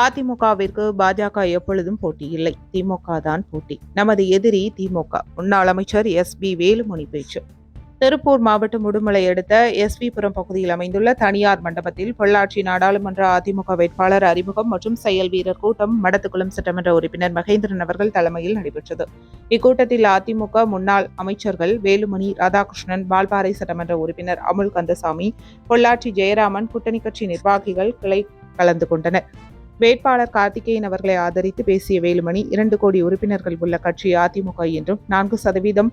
அதிமுகவிற்கு பாஜக எப்பொழுதும் போட்டி இல்லை. திமுக தான் போட்டி. நமது எதிரி திமுக. முன்னாள் அமைச்சர் எஸ் பி வேலுமணி பேச்சு. திருப்பூர் மாவட்டம் உடுமலை அடுத்த எஸ்விபுரம் பகுதியில் அமைந்துள்ள தனியார் மண்டபத்தில் பொள்ளாச்சி நாடாளுமன்ற அதிமுக வேட்பாளர் அறிமுகம் மற்றும் செயல் வீரர் கூட்டம் மடத்துக்குளம் சட்டமன்ற உறுப்பினர் மகேந்திரன் அவர்கள் தலைமையில் நடைபெற்றது. இக்கூட்டத்தில் அதிமுக முன்னாள் அமைச்சர்கள் வேலுமணி ராதாகிருஷ்ணன் வால்பாறை சட்டமன்ற உறுப்பினர் அமுல் கந்தசாமி பொள்ளாச்சி ஜெயராமன் கூட்டணி கட்சி நிர்வாகிகள் கிளை கலந்து கொண்டனர். வேட்பாளர் கார்த்திகேயன் அவர்களை ஆதரித்து பேசிய வேலுமணி இரண்டு கோடி உறுப்பினர்கள் உள்ள கட்சி அதிமுக என்றும் நான்கு சதவீதம்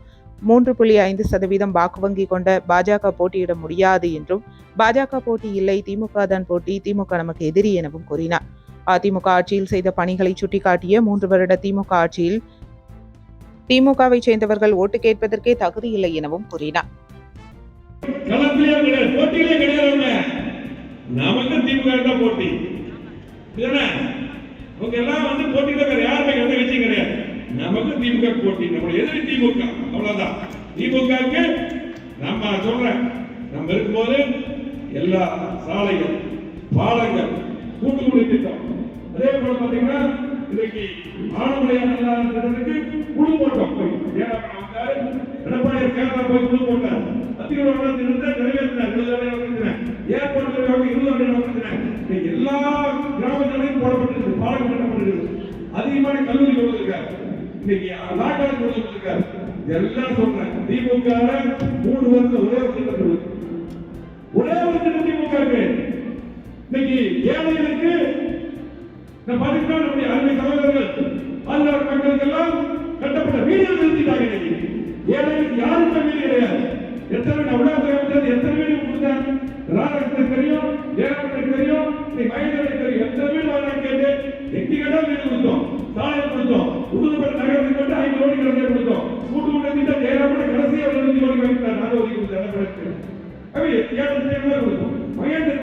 மூன்று புள்ளி ஐந்து சதவீதம் வாக்கு வங்கி கொண்ட பாஜக போட்டியிட முடியாது என்றும் பாஜக போட்டி இல்லை திமுக தான் போட்டி திமுக நமக்கு எதிரி எனவும் கூறினார். அதிமுக ஆட்சியில் செய்த பணிகளை சுட்டிக்காட்டிய மூன்று வருட திமுக ஆட்சியில் திமுகவை சேர்ந்தவர்கள் ஓட்டு கேட்பதற்கே தகுதி இல்லை எனவும் கூறினார். நமக்கு திமுக போட்டி? இதுதானே அவங்க எல்லாம் வந்து போட்டியில வேற யாருமே எந்த கட்சியும் கிடையாது. நமக்கு திமுக போட்டி நம்மளுடைய எதிரி திமுக அவ்வளவுதான். திமுகவுக்கு நம்ம சொல்றேன் நம்ம இருக்கும்போது எல்லா சாலைகள் பாலங்கள் கூட்டுக்குடி திட்டம். அதே போல பாத்தீங்கன்னா இன்னைக்கு ஆனமலையான திட்டத்துக்கு குழு போட்டோம். போய் எடப்பாடி கேரளா போய் குழு போட்டார். அத்தியோட திட்டத்தை நிறைவேற்றினார். இருபது ஆண்டு ஏர்போர்ட் இருபது ஆண்டு எல்லா அதிகமான கல்லூரி கொடுத்திருக்காரு. இன்னைக்கு நாட்டாளி கொடுத்திருக்காரு. எல்லாம் சொல்றேன். திமுக மூணு வருஷம் ஒரே ஒரு திட்டம் ஒரே ஒரு திட்டம் திமுக இன்னைக்கு ஏழைகளுக்கு இந்த பாதிப்பான நம்முடைய அருமை சகோதரர்கள் பாதுகாப்பு மக்களுக்கு எல்லாம் கட்டப்பட்ட வீடுகள் நிறுத்திட்டாங்க. ಕಿಲೋಮೀಟರ್ ಬಿಡುತ್ತோம் ಕೂಟುಗುಡದಿಂದ ಜಯರಾಮನ ಕಳಸಿ ಅವರನ್ನು ಅವರಿಗೆ